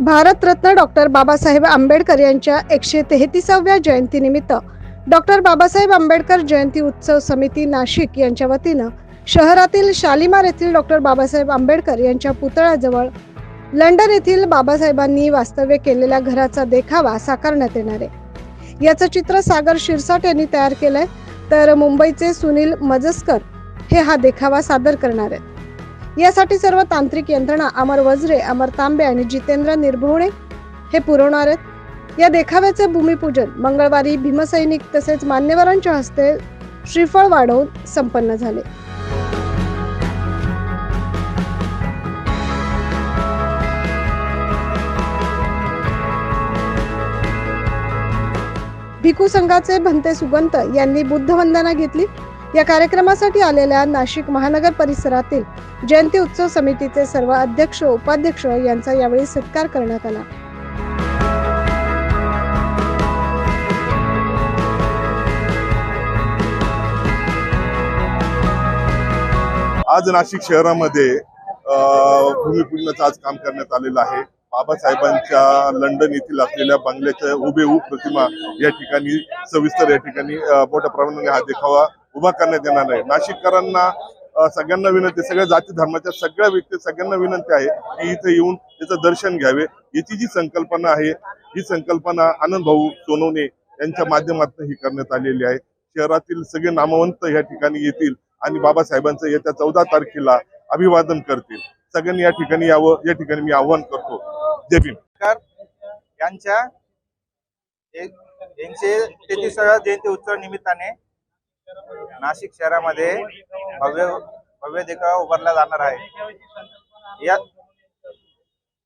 Bharat Ratna doctor Babasaheb Ambedkar यांच्या एकशे तेहतीसाव्या जयंतीनिमित्त डॉक्टर बाबासाहेब आंबेडकर जयंती उत्सव समिती नाशिक यांच्या वतीनं शहरातील शालिमार येथील डॉक्टर बाबासाहेब आंबेडकर यांच्या पुतळ्याजवळ लंडन येथील बाबासाहेबांनी वास्तव्य केलेल्या घराचा देखावा साकारण्यात येणार आहे. याचं चित्र सागर शिरसाट यांनी तयार केलंय. तर मुंबईचे सुनील मजस्कर हे हा देखावा सादर करणार आहेत. यासाठी सर्व तांत्रिक यंत्रणा अमर वज्रे अमर तांबे आणि जितेंद्र निर्भोणे हे पुरवणार आहेत. या देखाव्याचे भूमिपूजन मंगळवारी भीमसैनिक तसेच मान्यवरांच्या हस्ते श्रीफळ वाढवून संपन्न झाले. भिकू संघाचे भंते सुगंत यांनी बुद्धवंदना घेतली. या कार्यक्रमासाठी आलेल्या नाशिक महानगर परिसरातील जयंती उत्सव समितीचे सर्व अध्यक्ष उपाध्यक्ष यांचा यावेळी सत्कार करण्यात आला. आज नाशिक शहरामध्ये भूमिपूजनाचं आज काम करण्यात आलेलं आहे. बाबासाहेबांच्या लंडन येथील असलेल्या बंगल्याच्या हुबेहूब प्रतिमा या ठिकाणी सविस्तर या ठिकाणी मोठ्या प्रमाणाने हा देखावा उभा करण्यात येणार आहे. नाशिककरांना सगळ्यांना विनंती सगळ्या जाती धर्माच्या सगळ्या व्यक्ती सगळ्यांना विनंती आहे की इथे येऊन त्याचं दर्शन घ्यावे. याची जी संकल्पना आहे ही संकल्पना आनंद भाऊ सोनवणे यांच्या माध्यमातून ही करण्यात आलेली आहे. शहरातील सगळे नामवंत या ठिकाणी येतील आणि बाबासाहेबांचं येत्या चौदा तारखेला अभिवादन करतील. सगळ्यांनी या ठिकाणी यावं या ठिकाणी मी आव्हान करतो. जय भीम. यांच्या तेहतीसाव्या जयंती उत्सव निमित्ताने नाशिक शहरामध्ये भव्य भव्य देखावा उभारला जाणार आहे. या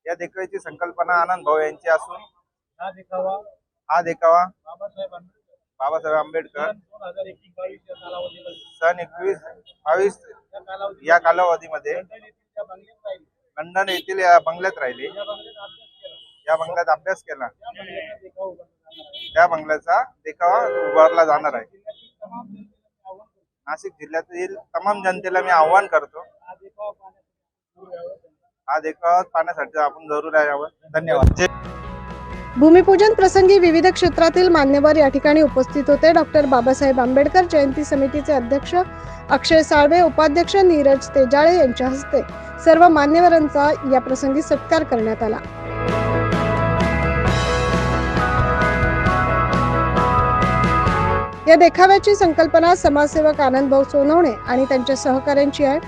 या देखाव्याची संकल्पना आनंद भाऊ यांची असून हा देखावा बाबासाहेब आंबेडकर सन एकवीस बावीस या कालावधीमध्ये लंडन येथील या बंगल्यात राहिले. या बंगल्यात अभ्यास केला. या बंगल्यात अभ्यास केला. त्या बंगल्याचा देखावा उभारला जाणार आहे. नाशिक जिल्ह्यातील तमाम जनतेला मी आव्हान करतो. हा देखावा पाहण्यासाठी आपण जरूर यावं धन्यवाद. भूमिपूजन प्रसंगी विविध क्षेत्रातील मान्यवर या ठिकाणी उपस्थित होते. डॉक्टर बाबासाहेब आंबेडकर जयंती समितीचे अध्यक्ष अक्षय साळवे उपाध्यक्ष नीरज तेजाळे यांच्या हस्ते सर्व मान्यवरांचा या प्रसंगी सत्कार करण्यात आला. या देखाव्याची संकल्पना समाजसेवक आनंदभाऊ सोनवणे आणि त्यांच्या सहकाऱ्यांची आहे.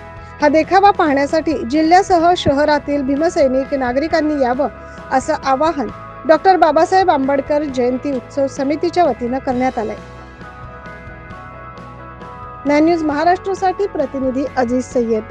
हा देखावा पाहण्यासाठी जिल्ह्यासह शहरातील भीमसैनिक नागरिकांनी यावं असं आवाहन डॉक्टर बाबासाहेब आंबेडकर जयंती उत्सव समितीच्या वतीनं करण्यात आलंय. मॅन न्यूज महाराष्ट्रासाठी प्रतिनिधी अजिज सय्यद.